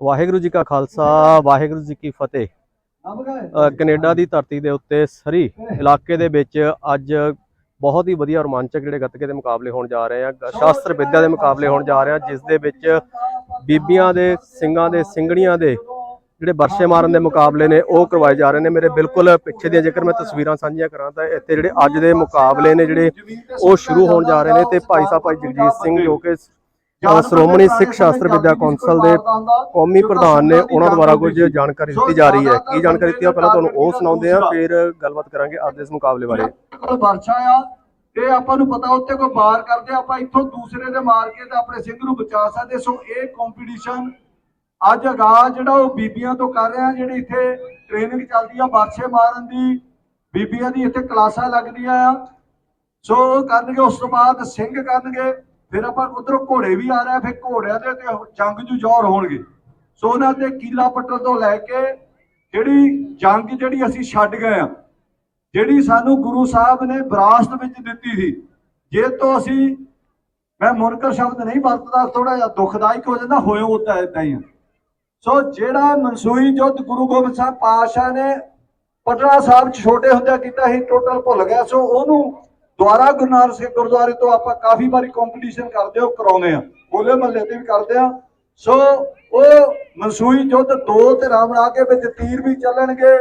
ਵਾਹਿਗੁਰੂ ਜੀ ਕਾ ਖਾਲਸਾ ਵਾਹਿਗੁਰੂ ਜੀ ਕੀ ਫਤਿਹ। ਅ, ਕੈਨੇਡਾ ਦੀ ਧਰਤੀ ਦੇ ਉੱਤੇ ਸਰੀ ਇਲਾਕੇ ਦੇ ਵਿੱਚ ਅੱਜ ਬਹੁਤ ਹੀ ਵਧੀਆ ਰੋਮਾਂਚਕ ਜਿਹੜੇ ਗੱਤਕੇ ਦੇ ਮੁਕਾਬਲੇ ਹੋਣ ਜਾ ਰਹੇ ਆ ਸ਼ਾਸਤਰ ਵਿਦਿਆ ਦੇ ਮੁਕਾਬਲੇ ਹੋਣ ਜਾ ਰਹੇ ਆ ਜਿਸ ਦੇ ਵਿੱਚ ਬੀਬੀਆਂ ਦੇ ਸਿੰਘਾਂ ਦੇ ਸਿੰਘਣੀਆਂ ਦੇ ਜਿਹੜੇ ਵਰਸ਼ੇ ਮਾਰਨ ਦੇ ਮੁਕਾਬਲੇ ਨੇ ਉਹ ਕਰਵਾਏ ਜਾ ਰਹੇ ਨੇ। ਮੇਰੇ ਬਿਲਕੁਲ ਪਿੱਛੇ ਦੀਆਂ ਜੇਕਰ ਮੈਂ ਤਸਵੀਰਾਂ ਸਾਂਝੀਆਂ ਕਰਾਂ ਤਾਂ ਇੱਥੇ ਜਿਹੜੇ ਅੱਜ ਦੇ ਮੁਕਾਬਲੇ ਨੇ ਜਿਹੜੇ ਉਹ ਸ਼ੁਰੂ ਹੋਣ ਜਾ ਰਹੇ ਨੇ ਤੇ ਭਾਈ ਸਾਹਿਬ ਭਾਈ ਜਗਜੀਤ ਸਿੰਘ ਜੋ ਕਿ ਸ਼੍ਰੋਮਣੀ ਸਿੱਖ ਸ਼ਾਸਤਰ ਵਿਦਿਆ ਕੌਂਸਲ ਦੇ ਕੌਮੀ ਪ੍ਰਧਾਨ ਨੇ ਉਹਨਾਂ ਦੁਆਰਾ ਕੁਝ ਜਾਣਕਾਰੀ ਦਿੱਤੀ ਜਾ ਰਹੀ ਹੈ। ਕੀ ਜਾਣਕਾਰੀ ਦਿੱਤੀ ਆ? ਪਹਿਲਾਂ ਤੁਹਾਨੂੰ ਉਹ ਸੁਣਾਉਂਦੇ ਆ ਫਿਰ ਗੱਲਬਾਤ ਕਰਾਂਗੇ ਅੱਜ ਦੇ ਇਸ ਮੁਕਾਬਲੇ ਬਾਰੇ। ਉਹ ਵਰਸ਼ਾ ਆ ਇਹ ਆਪਾਂ ਨੂੰ ਪਤਾ ਉੱਤੇ ਕੋਈ ਮਾਰ ਕਰਦੇ ਆ, ਆਪਾਂ ਇੱਥੋਂ ਦੂਸਰੇ ਦੇ ਮਾਰ ਕੇ ਤੇ ਆਪਣੇ ਸਿੰਘ ਨੂੰ ਬਚਾ ਸਕਦੇ ਸੋ ਇਹ ਕੰਪੀਟੀਸ਼ਨ ਅੱਜ ਆਗਾਜ਼ ਜਿਹੜਾ ਉਹ ਬੀਬੀਆਂ ਤੋਂ ਕਰ ਰਹੇ ਆ ਜਿਹੜੀ ਇੱਥੇ ਟ੍ਰੇਨਿੰਗ ਚੱਲਦੀ ਆ ਵਰਸ਼ੇ ਮਾਰਨ ਦੀ ਬੀਬੀਆਂ ਦੀ ਇੱਥੇ ਕਲਾਸਾਂ ਲੱਗਦੀਆਂ ਆ। ਸੋ ਕਰਨਗੇ ਉਸ ਤੋਂ ਬਾਅਦ ਸਿੰਘ ਕਰਨਗੇ। ਫਿਰ ਆਪਾਂ ਉਧਰੋਂ ਘੋੜੇ ਵੀ ਆ ਰਹੇ, ਫਿਰ ਘੋੜਿਆਂ ਦੇ ਤੇ ਜੰਗ ਜੂ ਜੌਰ ਹੋਣਗੇ ਸੋ ਉਹਨਾਂ ਤੇ ਕੀਲਾ ਪੱਟਰ ਤੋਂ ਲੈ ਕੇ ਜਿਹੜੀ ਜੰਗ ਜਿਹੜੀ ਅਸੀਂ ਛੱਡ ਗਏ ਆ ਜਿਹੜੀ ਸਾਨੂੰ ਗੁਰੂ ਸਾਹਿਬ ਨੇ ਵਿਰਾਸਤ ਵਿੱਚ ਦਿੱਤੀ ਸੀ, ਜੇ ਤੋਂ ਅਸੀਂ, ਮੈਂ ਮੁਨਕਰ ਸ਼ਬਦ ਨਹੀਂ ਵਰਤਦਾ ਥੋੜਾ ਜਿਹਾ ਦੁਖਦਾਇਕ ਹੋ ਜਾਂਦਾ ਹੋਏ ਉਦਾਂ ਇਦਾਂ ਹੀ ਆ। ਸੋ ਜਿਹੜਾ ਮਨਸੂਈ ਜੁੱਧ ਗੁਰੂ ਗੋਬਿੰਦ ਸਾਹਿਬ ਪਾਤਸ਼ਾਹ ਨੇ ਪਟਨਾ ਸਾਹਿਬ 'ਚ ਛੋਟੇ ਹੁੰਦਿਆਂ ਕੀਤਾ ਸੀ ਟੋਟਲ ਭੁੱਲ ਗਿਆ ਸੋ ਉਹਨੂੰ ਦੁਆਰਾ ਗੁਰੂ ਨਾਨਕ ਸਾਹਿਬ ਗੁਰਦੁਆਰੇ ਤੋਂ ਆਪਾਂ ਕਾਫੀ ਵਾਰੀ ਕੰਪੀਟੀਸ਼ਨ ਕਰਦੇ ਹੋ ਕਰਾਉਂਦੇ ਆ ਹੋਲੇ ਮਹੱਲੇ ਤੇ ਵੀ ਕਰਦੇ ਆ ਸੋ ਉਹ ਮਨਸੂਈ ਜੁੱਧ ਦੋ ਧਿਰਾਂ ਬਣਾ ਕੇ ਵਿੱਚ ਤੀਰ ਵੀ ਚੱਲਣਗੇ।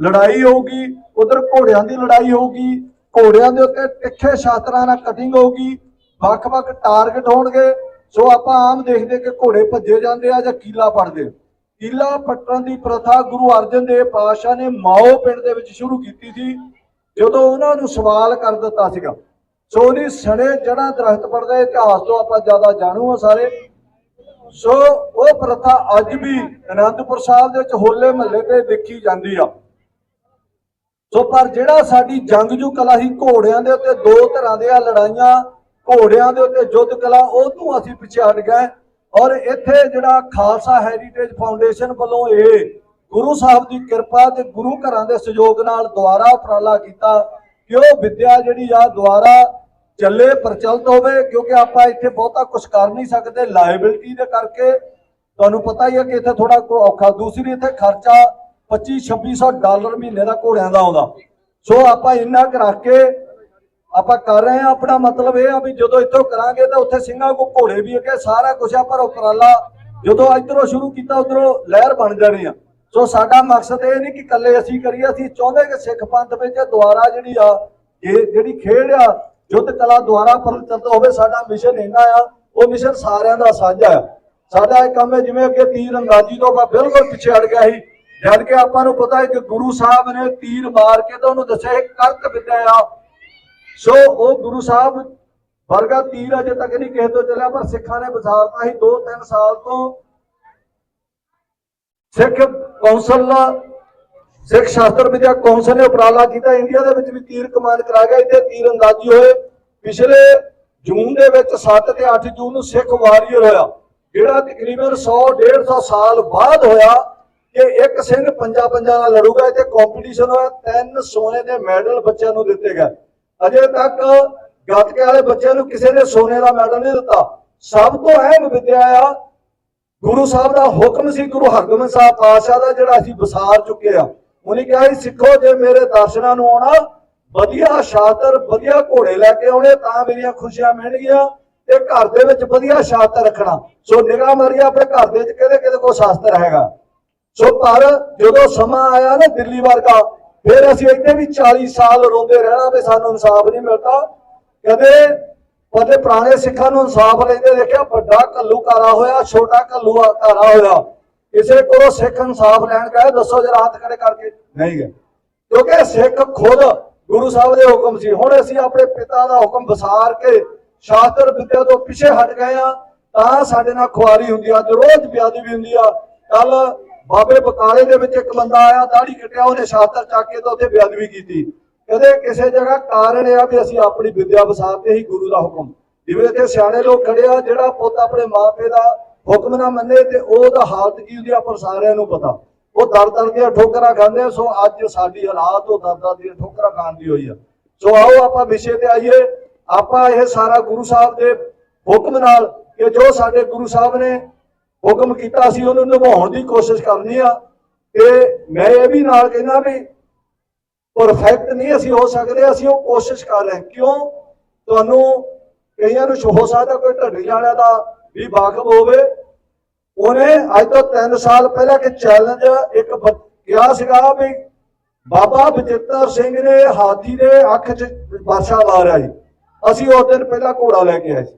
ਲੜਾਈ ਹੋਊਗੀ, ਉਧਰ ਘੋੜਿਆਂ ਦੀ ਲੜਾਈ ਹੋਊਗੀ। ਘੋੜਿਆਂ ਦੇ ਉੱਤੇ ਤਿੱਖੇ ਸ਼ਾਸਤਰਾਂ ਨਾਲ ਕਟਿੰਗ ਹੋਊਗੀ। ਵੱਖ-ਵੱਖ ਟਾਰਗੇਟ ਹੋਣਗੇ। ਸੋ ਆਪਾਂ ਆਮ ਦੇਖਦੇ ਕਿ ਘੋੜੇ ਭੱਜੇ ਜਾਂਦੇ ਆ ਜਾਂ ਕੀਲਾ ਪੜਦੇ ਕੀਲਾ ਪੱਟਣ ਦੀ ਪ੍ਰਥਾ ਗੁਰੂ ਅਰਜਨ ਦੇਵ ਪਾਤਸ਼ਾਹ ਨੇ ਮਾਓ ਪਿੰਡ ਦੇ ਵਿੱਚ ਸ਼ੁਰੂ ਕੀਤੀ ਸੀ। ਜਦੋਂ ਉਹਨਾਂ ਨੂੰ ਸਵਾਲ ਕਰ ਦਿੱਤਾ ਸੀਗਾ ਸੋ ਉਹਦੀ ਸਣੇ ਜੜਾ ਦਰਖਤ ਪੜਦਾ ਇਤਿਹਾਸ ਤੋਂ ਆਪਾਂ ਜ਼ਿਆਦਾ ਜਾਣੂ ਆ ਸਾਰੇ। ਸੋ ਉਹ ਪ੍ਰਥਾ ਅੱਜ ਵੀ ਅਨੰਦਪੁਰ ਸਾਹਿਬ ਦੇ ਵਿੱਚ ਹੋਲੇ ਮਹੱਲੇ ਤੇ ਦੇਖੀ ਜਾਂਦੀ ਆ। ਸੋ ਪਰ ਜਿਹੜਾ ਸਾਡੀ ਜੰਗਜੂ ਕਲਾ ਸੀ, ਘੋੜਿਆਂ ਦੇ ਉੱਤੇ ਦੋ ਤਰ੍ਹਾਂ ਦੀਆਂ ਲੜਾਈਆਂ, ਘੋੜਿਆਂ ਦੇ ਉੱਤੇ ਯੁੱਧ ਕਲਾ, ਉਹ ਤੋਂ ਅਸੀਂ ਪਿੱਛੇ ਹਟ ਗਏ। ਔਰ ਇੱਥੇ ਜਿਹੜਾ ਖਾਲਸਾ ਹੈਰੀਟੇਜ ਫਾਊਂਡੇਸ਼ਨ ਵੱਲੋਂ ਇਹ ਗੁਰੂ ਸਾਹਿਬ ਦੀ ਕਿਰਪਾ ਤੇ ਗੁਰੂ ਘਰਾਂ ਦੇ ਸਹਿਯੋਗ ਨਾਲ ਦੁਆਰਾ ਉਪਰਾਲਾ ਕੀਤਾ ਕਿ ਉਹ ਵਿਦਿਆ ਜਿਹੜੀ ਆ ਦੁਆਰਾ ਚੱਲੇ ਪ੍ਰਚਲਿਤ ਹੋਵੇ, ਕਿਉਂਕਿ ਆਪਾਂ ਇੱਥੇ ਬਹੁਤਾ ਕੁਝ ਕਰ ਨਹੀਂ ਸਕਦੇ ਲਾਇਬਿਲਟੀ ਦੇ ਕਰਕੇ। ਤੁਹਾਨੂੰ ਪਤਾ ਹੀ ਹੈ ਕਿ ਇੱਥੇ ਥੋੜਾ ਔਖਾ, ਦੂਸਰੀ ਇੱਥੇ ਖਰਚਾ 25 2600 ਡਾਲਰ ਮਹੀਨੇ ਦਾ ਘੋੜਿਆਂ ਦਾ ਆਉਂਦਾ। ਸੋ ਆਪਾਂ ਇੰਨਾ ਕੁ ਰੱਖ ਕੇ ਆਪਾਂ ਕਰ ਰਹੇ ਹਾਂ। ਆਪਣਾ ਮਤਲਬ ਇਹ ਆ ਵੀ ਜਦੋਂ ਇੱਥੋਂ ਕਰਾਂਗੇ ਤਾਂ ਉੱਥੇ ਸਿੰਘਾਂ ਕੋ ਘੋੜੇ ਵੀ ਅੱਗੇ, ਸਾਰਾ ਕੁਝ ਆ, ਪਰ ਉਪਰਾਲਾ ਜਦੋਂ ਇੱਧਰੋਂ ਸ਼ੁਰੂ ਕੀਤਾ, ਉਧਰੋਂ ਲਹਿਰ ਬਣ ਜਾਣੀ ਆ। ਸੋ ਸਾਡਾ ਮਕਸਦ ਇਹ ਨਹੀਂ ਕਿ ਇਕੱਲੇ ਅਸੀਂ ਕਰੀਏ, ਅਸੀਂ ਚਾਹੁੰਦੇ ਕਿ ਸਿੱਖ ਪੰਥ ਵਿੱਚ ਦੁਆਰਾ ਜਿਹੜੀ ਆ ਇਹ ਜਿਹੜੀ ਖੇਡ ਆ ਯੁੱਧ ਕਲਾ ਦੁਆਰਾ ਪ੍ਰਚਲਿਤ ਹੋਵੇ, ਸਾਡਾ ਮਿਸ਼ਨ ਇੰਨਾ ਆ, ਉਹ ਮਿਸ਼ਨ ਸਾਰਿਆਂ ਦਾ ਸਾਂਝਾ ਆ। ਸਾਡਾ ਇਹ ਕੰਮ ਹੈ ਜਿਵੇਂ ਅੱਗੇ ਤੀਰ ਅੰਦਾਜ਼ੀ ਤੋਂ ਆਪਾਂ ਬਿਲਕੁਲ ਪਿੱਛੇ ਹਟ ਗਿਆ ਸੀ, ਜਦ ਕਿ ਆਪਾਂ ਨੂੰ ਪਤਾ ਹੈ ਕਿ ਗੁਰੂ ਸਾਹਿਬ ਨੇ ਤੀਰ ਮਾਰ ਕੇ ਤਾਂ ਉਹਨੂੰ ਦੱਸਿਆ ਇਹ ਕਰਕ ਵਿਦਿਆ ਆ। ਸੋ ਉਹ ਗੁਰੂ ਸਾਹਿਬ ਵਰਗਾ ਤੀਰ ਅਜੇ ਤੱਕ ਨਹੀਂ ਕਿਸੇ ਤੋਂ ਚੱਲਿਆ, ਪਰ ਸਿੱਖਾਂ ਨੇ ਵਿਸਾਰਤਾ ਸੀ 2-3 ਸਾਲ ਤੋਂ। ਸਿੱਖ ਕੌਂਸਲ ਸਿੱਖ ਸ਼ਾਸਤਰ ਵਿਦਿਆ ਕੌਂਸਲ ਨੇ ਉਪਰਾਲਾ ਕੀਤਾ। ਇੰਡੀਆ ਦੇ ਵਿੱਚ ਵੀ ਤੀਰ ਕਮਾਨ ਕਰਾ ਗਿਆ। ਇੱਥੇ ਤੀਰ ਅੰਦਾਜ਼ੀ ਹੋਏ ਪਿਛਲੇ ਜੂਨ ਦੇ ਵਿੱਚ 7 ਤੇ 8 ਜੂਨ ਨੂੰ ਸਿੱਖ ਵਾਰੀਅਰ ਹੋਇਆ, ਜਿਹੜਾ ਤਕਰੀਬਨ 100 150 ਸਾਲ ਬਾਅਦ ਹੋਇਆ ਕਿ ਇੱਕ ਸਿੰਘ ਪੰਜਾ ਪੰਜਾ ਨਾਲ ਲੜੂਗਾ। ਇੱਥੇ ਕੰਪੀਟੀਸ਼ਨ ਹੋਇਆ। ਤਿੰਨ ਸੋਨੇ ਦੇ ਮੈਡਲ ਬੱਚਿਆਂ ਨੂੰ ਦਿੱਤੇ ਗਏ। ਅਜੇ ਤੱਕ ਗੱਤਕੇ ਵਾਲੇ ਬੱਚਿਆਂ ਨੂੰ ਕਿਸੇ ਨੇ ਸੋਨੇ ਦਾ ਮੈਡਲ ਨਹੀਂ ਦਿੱਤਾ। ਸਭ ਤੋਂ ਅਹਿਮ ਵਿਦਿਆ ਆ ਗੁਰੂ ਸਾਹਿਬ ਦਾ ਹੁਕਮ ਸੀ, ਗੁਰੂ ਹਰਗੋਬਿੰਦ ਸਾਹਿਬ ਪਾਤਸ਼ਾਹ ਦਾ ਜਿਹੜਾ ਅਸੀਂ ਵਿਸਾਰ ਚੁੱਕੇ ਆ, ਉਹਨੇ ਕਿਹਾ ਸੀ, ਸਿੱਖੋ, ਜੇ ਮੇਰੇ ਦਰਸ਼ਨਾਂ ਨੂੰ ਆਉਣਾ, ਵਧੀਆ ਸ਼ਾਤਰ, ਵਧੀਆ ਘੋੜੇ ਲੈ ਕੇ ਆਉਣੇ, ਤਾਂ ਮੇਰੀਆਂ ਖੁਸ਼ੀਆਂ ਮਿਲਣਗੀਆਂ ਤੇ ਘਰ ਦੇ ਵਿੱਚ ਵਧੀਆ ਸ਼ਾਸਤਰ ਰੱਖਣਾ। ਸੋ ਨਿਗਾਹ ਮਾਰੀ, ਆਪਣੇ ਘਰ ਦੇ ਵਿੱਚ ਕਿਹਦੇ ਕਿਹਦੇ ਕੋਲ ਸ਼ਾਸਤਰ ਹੈਗਾ ਸੋ ਪਰ ਜਦੋਂ ਸਮਾਂ ਆਇਆ ਨਾ ਦਿੱਲੀ ਵਰਗਾ, ਫਿਰ ਅਸੀਂ ਇੱਥੇ ਵੀ 40 ਸਾਲ ਰੋਂਦੇ ਰਹਿਣਾ ਵੀ ਸਾਨੂੰ ਇਨਸਾਫ ਨਹੀਂ ਮਿਲਦਾ। ਕਦੇ ਉਹਦੇ ਪੁਰਾਣੇ ਸਿੱਖਾਂ ਨੂੰ ਇਨਸਾਫ ਲੈਂਦੇ ਦੇਖਿਆ ਵੱਡਾ ਘੱਲੂਕਾਰਾ ਹੋਇਆ ਛੋਟਾ ਘੱਲੂਕਾਰਾ ਹੋਇਆ। ਕਿਸੇ ਕੋਲੋਂ ਸਿੱਖ ਇਨਸਾਫ ਲੈਣ ਗਏ ਦੱਸੋ ਜਰਾ ਹੱਥ ਖੜੇ ਕਰਕੇ। ਨਹੀਂ ਗਏ। ਕਿਉਂਕਿ ਸਿੱਖ ਖੁਦ ਗੁਰੂ ਸਾਹਿਬ ਦੇ ਹੁਕਮ ਸੀ। ਹੁਣ ਅਸੀਂ ਆਪਣੇ ਪਿਤਾ ਦਾ ਹੁਕਮ ਵਿਸਾਰ ਕੇ ਸ਼ਾਸਤਰ ਵਿਦਿਆ ਤੋਂ ਪਿੱਛੇ ਹਟ ਗਏ ਆ ਤਾਂ ਸਾਡੇ ਨਾਲ ਖੁਆਰੀ ਹੁੰਦੀ ਆ ਤੇ ਰੋਜ਼ ਬਿਆਦੀ ਵੀ ਹੁੰਦੀ ਆ। ਕੱਲ ਬਾਬੇ ਬਕਾਲੇ ਦੇ ਵਿੱਚ ਇੱਕ ਬੰਦਾ ਆਇਆ ਦਾੜੀ ਕੱਟਿਆ ਉਹਨੇ ਸ਼ਾਸਤਰ ਚੱਕ ਕੇ ਤਾਂ ਉੱਥੇ ਬਿਆਦਵੀ ਕੀਤੀ। ਕਦੇ ਕਿਸੇ ਜਗ੍ਹਾ ਕਾਰਨ ਆ ਵੀ ਅਸੀਂ ਆਪਣੀ ਵਿਦਿਆ ਵਸਾਤੇ ਹੀ ਗੁਰੂ ਦਾ ਹੁਕਮ। ਜਿਵੇਂ ਇੱਥੇ ਸਿਆਣੇ ਲੋਕ ਖੜੇ ਜਿਹੜਾ ਪੁੱਤ ਆਪਣੇ ਮਾਪੇ ਦਾ ਹੁਕਮ ਨਾ ਮੰਨੇ ਤੇ ਉਹਦਾ ਹਾਲਤ ਕੀ ਹੁੰਦੀ ਆ ਪਰ ਸਾਰਿਆਂ ਨੂੰ ਪਤਾ। ਉਹ ਦਰ ਦਰ ਦੀਆਂ ਠੋਕਰਾਂ ਖਾਂਦੇ ਸੋ ਅੱਜ ਸਾਡੀ ਹਾਲਾਤ ਉਹ ਦਰ ਦਰ ਦੀਆਂ ਠੋਕਰਾਂ ਖਾਣ ਦੀ ਹੋਈ ਆ। ਸੋ ਆਓ ਆਪਾਂ ਵਿਸ਼ੇ ਤੇ ਆਈਏ। ਆਪਾਂ ਇਹ ਸਾਰਾ ਗੁਰੂ ਸਾਹਿਬ ਦੇ ਹੁਕਮ ਨਾਲ ਕਿ ਜੋ ਸਾਡੇ ਗੁਰੂ ਸਾਹਿਬ ਨੇ ਹੁਕਮ ਕੀਤਾ ਅਸੀਂ ਉਹਨੂੰ ਨਿਭਾਉਣ ਦੀ ਕੋਸ਼ਿਸ਼ ਕਰਨੀ ਆ। ਤੇ ਮੈਂ ਇਹ ਵੀ ਨਾਲ ਕਹਿੰਦਾ ਵੀ ਪਰਫੈਕਟ ਨਹੀਂ ਅਸੀਂ ਹੋ ਸਕਦੇ, ਅਸੀਂ ਉਹ ਕੋਸ਼ਿਸ਼ ਕਰ ਰਹੇ ਕਿਉਂ? ਤੁਹਾਨੂੰ ਕਈਆਂ ਨੂੰ ਹੋ ਸਕਦਾ ਕੋਈ ਢੱਡੀ ਵਾਲਿਆਂ ਦਾ ਵੀ ਵਾਕਫ ਹੋਵੇ। ਉਹਨੇ ਅੱਜ ਤੋਂ 3 ਸਾਲ ਪਹਿਲਾਂ ਕਿ ਚੈਲੰਜ ਇੱਕ ਕਿਹਾ ਸੀਗਾ ਵੀ ਬਾਬਾ ਬਚਿੱਤਰ ਸਿੰਘ ਨੇ ਹਾਥੀ ਦੇ ਅੱਖ 'ਚ ਵਰਸ਼ਾ ਮਾਰਿਆ ਜੀ ਅਸੀਂ ਉਸ ਦਿਨ ਪਹਿਲਾਂ ਘੋੜਾ ਲੈ ਕੇ ਆਏ ਸੀ।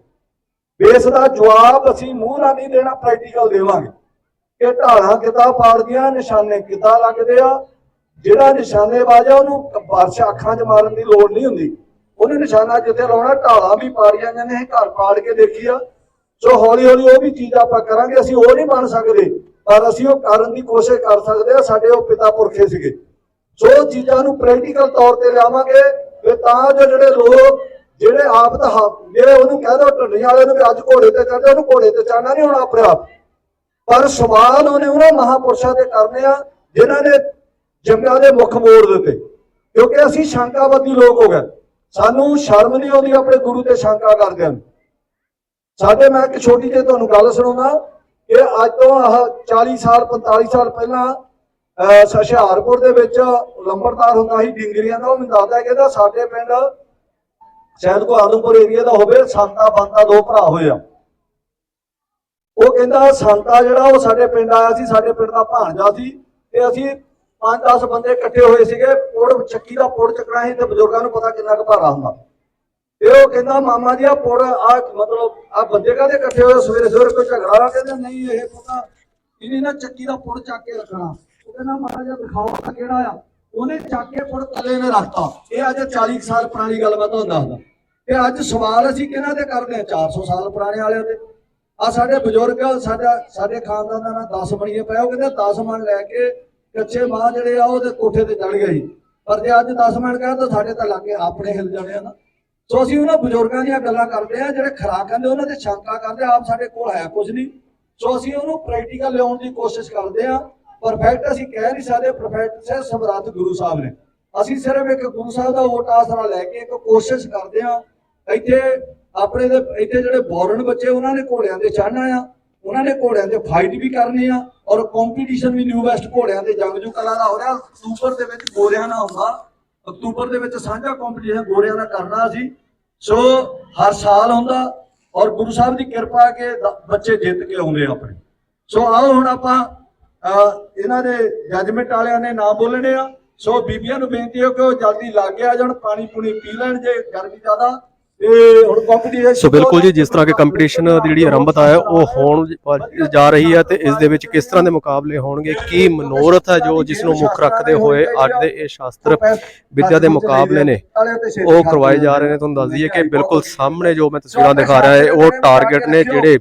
ਬੇਸ ਦਾ ਜਵਾਬ ਅਸੀਂ ਮੂੰਹ ਨਾਲ ਨਹੀਂ ਦੇਣਾ ਪ੍ਰੈਕਟੀਕਲ ਦੇਵਾਂਗੇ। ਕਿ ਢਾਲਾਂ ਕਿੱਦਾਂ ਪਾੜਦੀਆਂ, ਨਿਸ਼ਾਨੇ ਕਿੱਦਾਂ ਲੱਗਦੇ ਆ ਜਿਹੜਾ ਨਿਸ਼ਾਨੇਬਾਜ਼ ਆ ਉਹਨੂੰ ਕ- ਅੱਖਾਂ 'ਚ ਮਾਰਨ ਦੀ ਲੋੜ ਨਹੀਂ ਹੁੰਦੀ। ਉਹਨੇ ਨਿਸ਼ਾਨਾ ਜਿੱਥੇ ਲਾਉਣਾ, ਢਾਲਾਂ ਵੀ ਪਾੜੀਆਂ ਜਾਂਦੇ ਨੇ ਘਰ ਪਾੜ ਕੇ ਦੇਖੀ ਆ। ਸੋ ਹੌਲੀ ਹੌਲੀ ਉਹ ਵੀ ਚੀਜ਼ ਆਪਾਂ ਕਰਾਂਗੇ, ਅਸੀਂ ਉਹ ਨਹੀਂ ਬਣ ਸਕਦੇ। ਪਰ ਅਸੀਂ ਉਹ ਕਰਨ ਦੀ ਕੋਸ਼ਿਸ਼ ਕਰ ਸਕਦੇ ਆ, ਸਾਡੇ ਉਹ ਪਿਤਾ ਪੁਰਖੇ ਸੀਗੇ। ਸੋ ਚੀਜ਼ਾਂ ਨੂੰ ਪ੍ਰੈਕਟੀਕਲ ਤੌਰ ਤੇ ਲਿਆਵਾਂਗੇ ਤੇ ਤਾਂ ਜੋ ਜਿਹੜੇ ਲੋਕ, ਜਿਹੜੇ ਆਪ ਦਾ ਹ- ਜਿਹੜੇ ਉਹਨੂੰ ਕਹਿ ਦੋ ਢੱਡੀ ਵਾਲੇ ਨੂੰ ਵੀ ਅੱਜ ਘੋੜੇ ਤੇ ਚੜ੍ਹਦੇ, ਉਹਨੂੰ ਘੋੜੇ ਤੇ ਚੜ੍ਹਨਾ ਨਹੀਂ ਹੋਣਾ ਆਪਣੇ ਆਪ। ਪਰ ਸਵਾਲ ਉਹਨੇ ਉਹਨਾਂ ਮਹਾਪੁਰਸ਼ਾਂ ਤੇ ਕਰਨੇ ਆ, ਜਿਨ੍ਹਾਂ ਨੇ ਜੰਗਾਂ ਦੇ ਮੁੱਖ ਮੋੜ ਉੱਤੇ। ਕਿਉਂਕਿ ਅਸੀਂ ਸ਼ੰਕਾਵਾਦੀ ਲੋਕ ਹੋ ਗਏ। ਸਾਨੂੰ ਸ਼ਰਮ ਨਹੀਂ ਆਉਂਦੀ ਆਪਣੇ ਗੁਰੂ ਤੇ ਸ਼ੰਕਾ ਕਰਦੇ ਹਨ ਸਾਡੇ, ਮੈਂ ਇੱਕ ਛੋਟੀ ਜਿਹੀ ਤੁਹਾਨੂੰ ਗੱਲ ਸੁਣਾਉਂਦਾ, ਕਿ ਅੱਜ ਤੋਂ ਆਹ 40 ਸਾਲ 45 ਸਾਲ ਪਹਿਲਾਂ, ਅਹ ਹੁਸ਼ਿਆਰਪੁਰ ਦੇ ਵਿੱਚ ਲੰਬੜਦਾਰ ਹੁੰਦਾ ਸੀ, ਡਿੰਗਰੀਆਂ ਦਾ, ਉਹ ਮੈਨੂੰ ਦੱਸਦਾ ਕਹਿੰਦਾ ਸਾਡੇ ਪਿੰਡ ਸ਼ਾਇਦ ਕੋ ਆਦਮਪੁਰ ਏਰੀਆ ਦਾ ਹੋਵੇ, ਸੰਤਾ ਬੰਤਾ ਦੋ ਭਰਾ ਹੋਏ ਆ। ਉਹ ਕਹਿੰਦਾ ਸੰਤਾ ਜਿਹੜਾ ਉਹ ਸਾਡੇ ਪਿੰਡ ਆਇਆ ਸੀ, ਸਾਡੇ ਪਿੰਡ ਦਾ ਭਾਣਜਾ ਸੀ, ਤੇ ਅਸੀਂ ਪੰਜ 10 ਬੰਦੇ ਇਕੱਠੇ ਹੋਏ ਸੀਗੇ, ਪੁੜ ਚੱਕੀ ਦਾ ਪੁੜ ਚੱਕਣਾ ਸੀ ਤੇ ਬਜ਼ੁਰਗਾਂ ਨੂੰ ਪਤਾ ਕਿੰਨਾ ਕੁ ਭਾਰਾ ਹੁੰਦਾ। ਤੇ ਉਹ ਕਹਿੰਦਾ, ਮਾਮਾ ਜੀ ਆ ਪੁੜ ਆ ਮਤਲਬ ਆ ਬੰਦੇ ਕਾਹਦੇ ਇਕੱਠੇ ਹੋਏ? ਸਵੇਰੇ ਸਵੇਰੇ ਕੋਈ ਝਗੜਾ ਕਹਿੰਦਾ ਨਹੀਂ, ਇਹ ਪਤਾ ਇਹਨੇ ਨਾ ਚੱਕੀ ਦਾ ਪੁੜ ਚੱਕ ਕੇ ਰੱਖਣਾ। ਉਹ ਕਹਿੰਦਾ ਮਹਾਰਾਜਾ ਦਿਖਾਓ ਕਿਹੜਾ ਆ। ਉਹਨੇ ਚੱਕ ਕੇ ਪੁੜ ਥੱਲੇ ਨੇ ਰੱਖਤਾ। ਇਹ ਅੱਜ 40 ਸਾਲ ਪੁਰਾਣੀ ਗੱਲਬਾਤ ਹੁੰਦਾ ਹੁੰਦਾ ਦੱਸਦਾ। ਤੇ ਅੱਜ ਸਵਾਲ ਅਸੀਂ ਕਿਹਨਾਂ ਤੇ ਕਰਦੇ ਆ 400 ਸਾਲ ਪੁਰਾਣੇ ਵਾਲਿਆਂ ਤੇ ਆ ਸਾਡੇ ਬਜ਼ੁਰਗ, ਸਾਡਾ, ਸਾਡੇ ਖਾਨਦਾਨ ਦਾ ਨਾਂ 10 ਬਣੀਏ ਪਿਆ। ਉਹ ਕਹਿੰਦੇ 10 ਮਣ ਲੈ ਕੇ ਕੱਚੇ ਮਾਂ ਜਿਹੜੇ ਆ ਉਹਦੇ ਕੋਠੇ ਤੇ ਚੜ ਗਏ ਪਰ ਜੇ ਅੱਜ 10 ਮਿੰਟ ਕਹੇ ਤਾਂ ਸਾਡੇ ਤਾਂ ਲਾਗੇ ਆਪਣੇ ਹਿਲ ਜਾਣੇ ਆ ਨਾ। ਸੋ ਅਸੀਂ ਉਹਨਾਂ ਬਜ਼ੁਰਗਾਂ ਦੀਆਂ ਗੱਲਾਂ ਕਰਦੇ ਆ, ਜਿਹੜੇ ਖਰਾ ਕਹਿੰਦੇ ਉਹਨਾਂ ਤੇ ਸ਼ੰਕਾ ਕਰਦੇ ਆਪ ਸਾਡੇ ਕੋਲ ਹੈ ਕੁਝ ਨਹੀਂ। ਸੋ ਅਸੀਂ ਉਹਨੂੰ ਪ੍ਰੈਕਟੀਕਲ ਲਿਆਉਣ ਦੀ ਕੋਸ਼ਿਸ਼ ਕਰਦੇ ਆ। ਪਰਫੈਕਟ ਅਸੀਂ ਕਹਿ ਨਹੀਂ ਸਕਦੇ ਪਰਫੈਕਟ ਸੇ ਸਮਰੱਥ ਗੁਰੂ ਸਾਹਿਬ ਨੇ। ਅਸੀਂ ਸਿਰਫ ਇੱਕ ਗੁਰੂ ਸਾਹਿਬ ਦਾ ਓਟ ਆਸਰਾ ਲੈ ਕੇ ਇੱਕ ਕੋਸ਼ਿਸ਼ ਕਰਦੇ ਆ। ਇੱਥੇ ਆਪਣੇ ਦੇ, ਇੱਥੇ ਜਿਹੜੇ ਬੋਰਨ ਬੱਚੇ, ਉਹਨਾਂ ਨੇ ਘੋੜਿਆਂ ਤੇ ਚੜ੍ਹਨਾ ਆ। ਉਹਨਾਂ ਨੇ ਘੋੜਿਆਂ ਤੇ ਫਾਈਟ ਵੀ ਕਰਨੀ ਆ ਔਰ ਕੰਪੀਟੀਸ਼ਨ ਵੀ ਨਿਊ ਵੈਸਟ ਘੋੜਿਆਂ ਤੇ ਜੰਗਜੂ ਕਲਾ ਦਾ ਹੋ ਰਿਹਾ। ਅਕਤੂਬਰ ਦੇ ਵਿੱਚ ਗੋਰਿਆਂ ਨਾਲ ਹੁੰਦਾ। ਅਕਤੂਬਰ ਦੇ ਵਿੱਚ ਸਾਂਝਾ ਕੰਪੀਟੀਸ਼ਨ ਗੋਰਿਆਂ ਦਾ ਕਰਨਾ ਸੀ। ਸੋ ਹਰ ਸਾਲ ਹੁੰਦਾ ਔਰ ਗੁਰੂ ਸਾਹਿਬ ਦੀ ਕਿਰਪਾ ਕੇ ਬੱਚੇ ਜਿੱਤ ਕੇ ਆਉਂਦੇ ਆ ਆਪਣੇ। ਸੋ ਆਓ ਹੁਣ ਆਪਾਂ ਇਹਨਾਂ ਦੇ ਜੱਜਮੈਂਟ ਵਾਲਿਆਂ ਨੇ ਨਾ ਬੋਲਣੇ ਆ। ਸੋ ਬੀਬੀਆਂ ਨੂੰ ਬੇਨਤੀ ਹੈ ਕਿ ਉਹ ਜਲਦੀ ਲਾਗੇ ਆ ਜਾਣ ਪਾਣੀ ਪੂਣੀ ਪੀ ਲੈਣ ਜੇ ਗਰਮੀ ਜ਼ਿਆਦਾ। ਤੇ ਹੁਣ ਕੰਪੀਟੀਸ਼ਨ ਸੋ ਬਿਲਕੁਲ ਜੀ ਜਿਸ ਤਰ੍ਹਾਂ ਕਿ ਕੰਪੀਟੀਸ਼ਨ ਦੀ ਜਿਹੜੀ ਆਰੰਭਤਾ ਹੈ ਉਹ ਹੋਣ ਜਾ ਰਹੀ ਹੈ ਤੇ ਇਸ ਦੇ ਵਿੱਚ ਕਿਸ ਤਰ੍ਹਾਂ ਦੇ ਮੁਕਾਬਲੇ ਹੋਣਗੇ ਕੀ ਮਨੋਰਥ ਹੈ ਜੋ ਜਿਸ ਨੂੰ ਮੁੱਖ ਰੱਖਦੇ ਹੋਏ ਅੱਜ ਦੇ ਇਹ ਸ਼ਾਸਤਰ ਵਿਦਿਆ ਦੇ ਮੁਕਾਬਲੇ ਨੇ ਉਹ ਕਰਵਾਏ ਜਾ ਰਹੇ ਨੇ। ਤੁਹਾਨੂੰ ਦੱਸ ਦਈਏ ਕਿ ਬਿਲਕੁਲ ਸਾਹਮਣੇ ਜੋ ਮੈਂ ਤਸਵੀਰਾਂ ਦਿਖਾ ਰਿਹਾ ਹੈ ਉਹ ਟਾਰਗੇਟ ਨੇ ਜਿਹੜੇ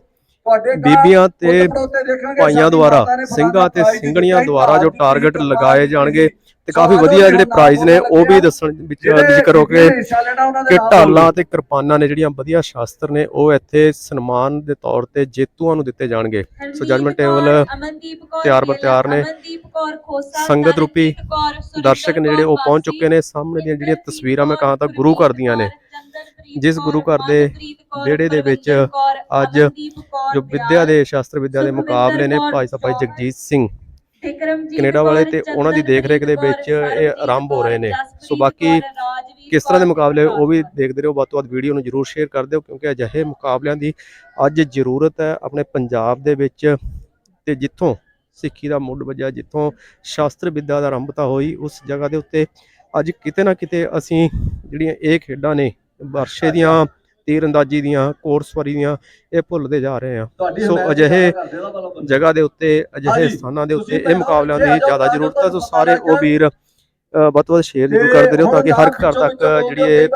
ਬੀਬੀਆਂ ਤੇ ਭਾਈਆਂ ਦੁਆਰਾ ਸਿੰਘਾਂ ਤੇ ਸਿੰਘਣੀਆਂ ਦੁਆਰਾ ਜੋ ਟਾਰਗੇਟ ਲਗਾਏ ਜਾਣਗੇ ਤੇ ਕਾਫੀ ਵਧੀਆ ਜਿਹੜੇ ਪ੍ਰਾਈਜ਼ ਨੇ ਉਹ ਵੀ ਦੱਸਣ ਵਿੱਚ ਜ਼ਿਕਰ ਹੋ ਕੇ ਕਿ ਢਾਲਾਂ ਤੇ ਕਿਰਪਾਨਾਂ ਨੇ ਜਿਹੜੀਆਂ ਵਧੀਆ ਸ਼ਾਸਤਰ ਨੇ ਉਹ ਇੱਥੇ ਸਨਮਾਨ ਦੇ ਤੌਰ ਤੇ ਜੇਤੂਆਂ ਨੂੰ ਦਿੱਤੇ ਜਾਣਗੇ। ਸੋ ਜਜਮੈਂਟ ਟੇਬਲ ਤਿਆਰ ਬਰ ਤਿਆਰ ਨੇ। ਸੰਗਤ ਰੂਪੀ ਦਰਸ਼ਕ ਨੇ ਜਿਹੜੇ ਉਹ ਪਹੁੰਚ ਚੁੱਕੇ ਨੇ। ਸਾਹਮਣੇ ਦੀਆਂ ਜਿਹੜੀਆਂ ਤਸਵੀਰਾਂ ਮੈਂ ਕਹਾਂ ਤਾਂ ਗੁਰੂ ਘਰ ਦੀਆਂ ਨੇ। ਜਿਸ ਗੁਰੂ ਘਰ ਦੇ ਵਿਹੜੇ ਦੇ ਵਿੱਚ ਅੱਜ ਜੋ ਵਿਦਿਆ ਦੇ ਸ਼ਾਸਤਰ ਵਿਦਿਆ ਦੇ ਮੁਕਾਬਲੇ ਨੇ ਭਾਈ ਸਾਹਿਬ ਭਾਈ ਜਗਜੀਤ ਸਿੰਘ ਕੈਨੇਡਾ ਵਾਲੇ ਤੇ ਉਹਨਾਂ ਦੀ ਦੇਖ ਰੇਖ ਦੇ ਵਿੱਚ ਇਹ ਆਰੰਭ ਹੋ ਰਹੇ ਨੇ। ਸੋ ਬਾਕੀ ਕਿਸ ਤਰ੍ਹਾਂ ਦੇ ਮੁਕਾਬਲੇ ਉਹ ਵੀ ਦੇਖਦੇ ਰਹੋ। ਵੱਧ ਤੋਂ ਵੱਧ ਵੀਡੀਓ ਨੂੰ ਜਰੂਰ ਸ਼ੇਅਰ ਕਰ ਦਿਓ ਕਿਉਂਕਿ ਅਜਿਹੇ ਮੁਕਾਬਲਿਆਂ ਦੀ ਅੱਜ ਜ਼ਰੂਰਤ ਹੈ ਆਪਣੇ ਪੰਜਾਬ ਦੇ ਵਿੱਚ। ਤੇ ਜਿੱਥੋਂ ਸਿੱਖੀ ਦਾ ਮੁੱਢ ਵੱਜਿਆ ਜਿੱਥੋਂ ਸ਼ਾਸਤਰ ਵਿਦਿਆ ਦਾ ਆਰੰਭਤਾ ਹੋਈ ਉਸ ਜਗ੍ਹਾ ਦੇ ਉੱਤੇ ਅੱਜ ਕਿਤੇ ਨਾ ਕਿਤੇ ਅਸੀਂ ਜਿਹੜੀਆਂ ਇਹ ਖੇਡਾਂ ਨੇ ਵਰਸ਼ੇ ਦੀਆਂ ਤੀਰ ਅੰਦਾਜ਼ੀ ਦੀਆਂ ਕੋਰਸਵਾਰੀ ਦੀਆਂ ਇਹ ਭੁੱਲਦੇ ਜਾ ਰਹੇ ਆ ਸੋ ਅਜਿਹੇ ਜਗ੍ਹਾ ਦੇ ਉੱਤੇ ਅਜਿਹੇ। ਸਥਾਨਾਂ ਦੇ ਉੱਤੇ ਇਹ ਮੁਕਾਬਲਿਆਂ ਦੀ ਜ਼ਿਆਦਾ ਜ਼ਰੂਰਤ ਹੈ ਸੋ ਸਾਰੇ ਉਹ ਵੀਰ ਅ, ਵੱਧ ਤੋਂ ਵੱਧ ਸ਼ੇਅਰ ਜ਼ਰੂਰ ਕਰਦੇ ਰਹੋ ਤਾਂ ਕਿ ਹਰ ਘਰ ਤੱਕ ਜਿਹੜੀ ਇਹ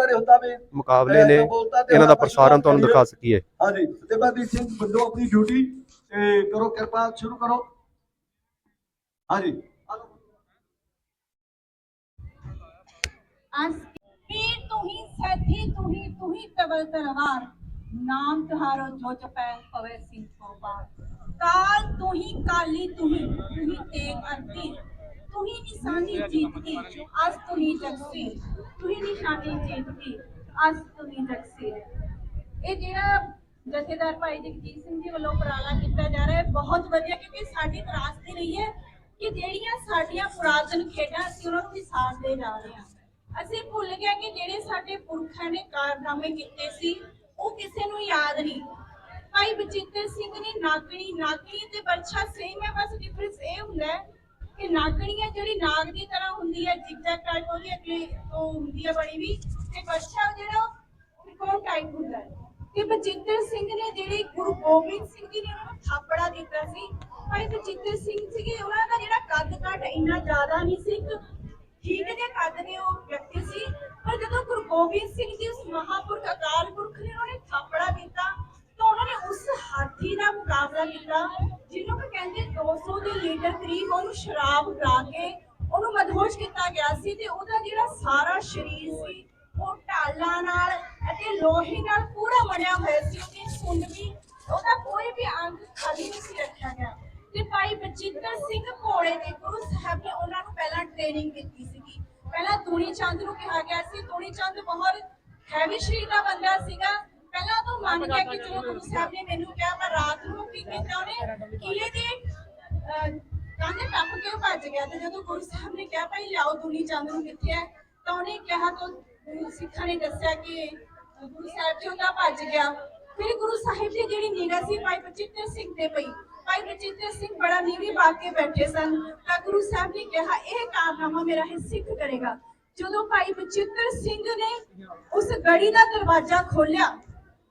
ਮੁਕਾਬਲੇ ਨੇ ਇਹਨਾਂ ਦਾ ਪ੍ਰਸਾਰਣ ਤੁਹਾਨੂੰ ਦਿਖਾ ਸਕੀਏ। ਹਾਂਜੀ ਫਤਿਹਬਦੀਪ ਸਿੰਘ ਬੰਦੋ ਆਪਣੀ ਡਿਊਟੀ ਤੇ ਕਰੋ ਕਿਰਪਾ ਸ਼ੁਰੂ ਕਰੋ। ਹਾਂਜੀ। ਪੀਰ ਕੈਥੀ ਤੁਹੀ ਤੁਹੀ ਤਵਲ ਤਰਵਾਰ ਨਾਮ ਤੁਹਾਰੋ ਜੋ ਜਪੈ ਪਵੇ ਸਿੰਘ ਕੋ ਬਾਰ। ਕਾਲ ਤੁਹੀ ਕਾਲੀ ਤੁਹੀ ਤੁਹੀ ਤੇਗ ਅੰਤੀ। ਤੁਹੀ ਨਿਸ਼ਾਨੀ ਜੀਤ ਕੀ ਅਸ ਤੁਹੀ ਜਗਸੀ। ਤੁਹੀ ਨਿਸ਼ਾਨੀ ਜੀਤ ਕੀ ਅਸ ਤੁਹੀ ਜਗਸੀ। ਇਹ ਜਿਹੜਾ ਜਥੇਦਾਰ ਭਾਈ ਜਗਜੀਤ ਸਿੰਘ ਜੀ ਵੱਲੋਂ ਪ੍ਰਾਲਾ ਕੀਤਾ ਜਾ ਰਿਹਾ ਹੈ ਬਹੁਤ ਵਧੀਆ ਕਿਉਂਕਿ ਸਾਡੀ ਤਰਾਸਦੀ ਰਹੀ ਹੈ ਕਿ ਜਿਹੜੀਆਂ ਸਾਡੀਆਂ ਪੁਰਾਤਨ ਖੇਡਾਂ ਸੀ ਉਹਨਾਂ ਨੂੰ ਵੀ ਸਾਥ ਦੇ ਜਾ ਰਹੇ ਹਾਂ। ਅਸੀਂ ਭੁੱਲ ਗਏ ਕਿ ਜਿਹੜੇ ਸਾਡੇ ਪੁਰਖਾਂ ਨੇ ਕਾਰਨਾਮੇ ਕੀਤੇ ਸੀ, ਉਹ ਕਿਸੇ ਨੂੰ ਯਾਦ ਨਹੀਂ। ਭਾਈ ਬਚਿੱਤਰ ਸਿੰਘ ਨੇ ਨਾਗਣੀ ਨਾਗਣੀ ਤੇ ਬਰਛਾ ਸੇਮ ਹੈ, ਬਸ ਡਿਫਰੈਂਸ ਇਹ ਹੁੰਦਾ ਹੈ ਕਿ ਨਾਗਣੀ ਹੈ ਜਿਹੜੀ ਨਾਗ ਦੀ ਤਰ੍ਹਾਂ ਹੁੰਦੀ ਹੈ ਜਿਗਜ਼ੈਗ ਟਾਈਪ ਉਹਦੀ ਅਗਲੇ ਉਹ ਹੁੰਦੀ ਹੈ ਬਣੀ ਵੀ, ਤੇ ਬਰਛਾ ਜਿਹੜਾ ਤ੍ਰਿਕੋਣ ਟਾਈਪ ਹੁੰਦਾ ਹੈ। ਤੇ ਬਚਿੱਤਰ ਸਿੰਘ ਨੇ ਜਿਹੜੇ ਗੁਰੂ ਗੋਬਿੰਦ ਸਿੰਘ ਜੀ ਨੇ ਉਹਨਾਂ ਨੂੰ ਥਾਪੜਾ ਦਿੱਤਾ ਸੀ, ਭਾਈ ਬਚਿੱਤਰ ਸਿੰਘ ਸੀਗੇ, ਉਹਨਾਂ ਦਾ ਜਿਹੜਾ ਕੱਦ ਕਾਠ ਇੰਨਾ ਜ਼ਿਆਦਾ ਨਹੀਂ ਸੀ ਠੀਕ ਦੇ ਕੱਦ ਦੇ ਉਹ ਵਿਅਕਤੀ ਸੀ? ਪਰ ਜਦੋਂ ਗੁਰੂ ਗੋਬਿੰਦ ਸਿੰਘ ਜੀ ਉਸ ਮਹਾਪੁਰਖ ਅਕਾਲ ਪੁਰਖ ਨੇ ਉਹਨਾਂ ਥਾਪੜਾ ਦਿੱਤਾ, ਤਾਂ ਉਹਨਾਂ ਨੇ ਉਸ ਹਾਥੀ ਦਾ ਮੁਕਾਬਲਾ ਕੀਤਾ, ਜਿਹਨੂੰ ਕਿ ਕਹਿੰਦੇ 200 ਦੇ ਲੀਟਰ ਕਰੀਬ ਉਹਨੂੰ ਸ਼ਰਾਬ ਪਿਲਾ ਕੇ ਉਹਨੂੰ ਮਦਹੋਸ਼ ਕੀਤਾ ਗਿਆ ਸੀ ਤੇ ਉਹਦਾ ਜਿਹੜਾ ਸਾਰਾ ਸਰੀਰ ਸੀ, ਉਹ ਢਾਲਾਂ ਨਾਲ ਅਤੇ ਲੋਹੇ ਨਾਲ ਪੂਰਾ ਬਣਿਆ ਹੋਇਆ ਸੀ, ਉਹਦੀ ਸੁੰਡ ਵੀ, ਉਹਦਾ ਕੋਈ ਵੀ ਅੰਗ ਖਾਲੀ ਨਹੀਂ ਸੀ ਰੱਖਿਆ ਗਿਆ। ਤੇ ਭਾਈ ਬਚਿੱਤਰ ਸਿੰਘ ਘੋੜੇ ਦੇ ਗੁਰੂ ਸਾਹਿਬ ਨੇ ਟ੍ਰੇਨਿੰਗ ਦਿੱਤੀ ਸੀਗੀ। ਪਹਿਲਾਂ ਤੂਣੀ ਚੰਦ ਨੂੰ ਕਿਹਾ ਗਿਆ ਸੀ। ਤੂਣੀ ਚੰਦ ਬਹੁਤ ਹੈਵੀ ਸਰੀਰ ਦਾ ਬੰਦਾ ਸੀਗਾ। ਪਹਿਲਾਂ ਤਾਂ ਮੰਨ ਗਿਆ ਕਿ ਚਲੋ ਗੁਰੂ ਸਾਹਿਬ ਨੇ ਮੈਨੂੰ ਕਿਹਾ ਮੈਂ ਰਾਤ ਨੂੰ ਕੀ ਕੀਤਾ ਉਹਨੇ? ਕਿਲੇ ਦੇ ਕੰਧ ਟੱਪ ਕੇ ਭੱਜ ਗਿਆ ਤੇ ਜਦੋਂ ਗੁਰੂ ਸਾਹਿਬ ਨੇ ਕਿਹਾ ਭਾਈ ਲਿਆਓ ਤੂਣੀ ਚੰਦ ਨੂੰ ਕਿੱਥੇ ਹੈ? ਤਾਂ ਉਹਨੇ ਕਿਹਾ ਤਾਂ ਸਿੱਖਾਂ ਨੇ ਦੱਸਿਆ ਕਿ ਗੁਰੂ ਸਾਹਿਬ ਜੀ ਉਹਦਾ ਭੱਜ ਗਿਆ। ਫਿਰ ਗੁਰੂ ਸਾਹਿਬ ਦੀ ਜਿਹੜੀ ਨਿਗਾਹ ਸੀ ਭਾਈ ਬਚਿੱਤਰ ਸਿੰਘ ਤੇ ਪਈ। ਭਾਈ ਬਚਿੱਤਰ ਸਿੰਘ ਬੜਾ ਨੀਵੀਂ ਪਾ ਕੇ ਬੈਠੇ ਸਨ। ਤਾਂ ਗੁਰੂ ਸਾਹਿਬ ਨੇ ਕਿਹਾ, ਇਹ ਕਾਰਨਾਮਾ ਮੇਰਾ ਹੀ ਸਿੱਖ ਕਰੇਗਾ। ਜਦੋਂ ਭਾਈ ਬਚਿੱਤਰ ਸਿੰਘ ਨੇ ਉਸ ਗੜੀ ਦਾ ਦਰਵਾਜ਼ਾ ਖੋਲ੍ਹਿਆ,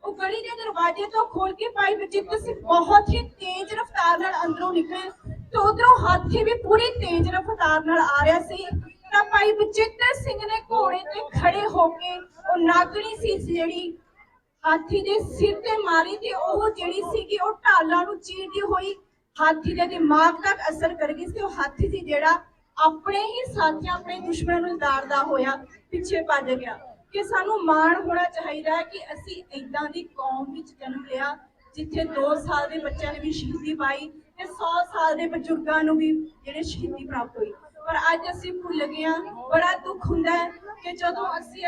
ਉਹ ਗੜੀ ਦੇ ਦਰਵਾਜ਼ੇ ਤੋਂ ਖੋਲ ਕੇ ਭਾਈ ਬਚਿੱਤਰ ਸਿੰਘ ਬਹੁਤ ਹੀ ਤੇਜ਼ ਰਫ਼ਤਾਰ ਨਾਲ ਅੰਦਰੋਂ ਨਿਕਲੇ ਤੇ ਉਧਰੋਂ ਹਾਥੀ ਵੀ ਪੂਰੀ ਤੇਜ਼ ਰਫ਼ਤਾਰ ਨਾਲ ਆ ਰਿਹਾ ਸੀ। ਤਾਂ ਭਾਈ ਬਚਿੱਤਰ ਸਿੰਘ ਨੇ ਘੋੜੇ ਤੇ ਖੜੇ ਹੋ ਕੇ ਉਹ ਨਾਗਣੀ ਸੀ ਜਿਹੜੀ ਹਾਥੀ ਦੇ ਸਿਰ ਤੇ ਮਾਰੀ ਤੇ ਉਹ ਜਿਹੜੀ ਸੀਗੀ ਉਹ ਢਾਲਾਂ ਨੂੰ ਚੀਰਦੀ ਹੋਈ ਹਾਥੀ ਦੇ ਦਿਮਾਗ ਤੱਕ ਅਸਰ ਕਰ ਗਈ ਸੀ। ਉਹ ਹਾਥੀ ਸੀ ਜਿਹੜਾ ਆਪਣੇ ਹੀ ਸਾਥੀਆਂ, ਆਪਣੇ ਦੁਸ਼ਮਣਾਂ ਨੂੰ ਦਾੜਦਾ ਹੋਇਆ ਪਿੱਛੇ ਭੱਜ ਗਿਆ। ਕਿ ਸਾਨੂੰ ਮਾਣ ਹੋਣਾ ਚਾਹੀਦਾ ਹੈ ਕਿ ਅਸੀਂ ਇਦਾਂ ਦੀ ਕੌਮ ਵਿੱਚ ਜਨਮ ਲਿਆ, ਜਿੱਥੇ 2 ਸਾਲ ਦੇ ਬੱਚਿਆਂ ਨੇ ਵੀ ਸ਼ਹੀਦੀ ਪਾਈ ਤੇ 100 ਸਾਲ ਦੇ ਬਜ਼ੁਰਗਾਂ ਨੂੰ ਵੀ ਜਿਹੜੇ ਸ਼ਹੀਦੀ ਪ੍ਰਾਪਤ ਹੋਈ। ਪਰ ਅੱਜ ਅਸੀਂ ਭੁੱਲ ਗਏ ਹਾਂ, ਬੜਾ ਦੁੱਖ ਹੁੰਦਾ ਹੈ ਕਿ ਜਦੋਂ ਅਸੀਂ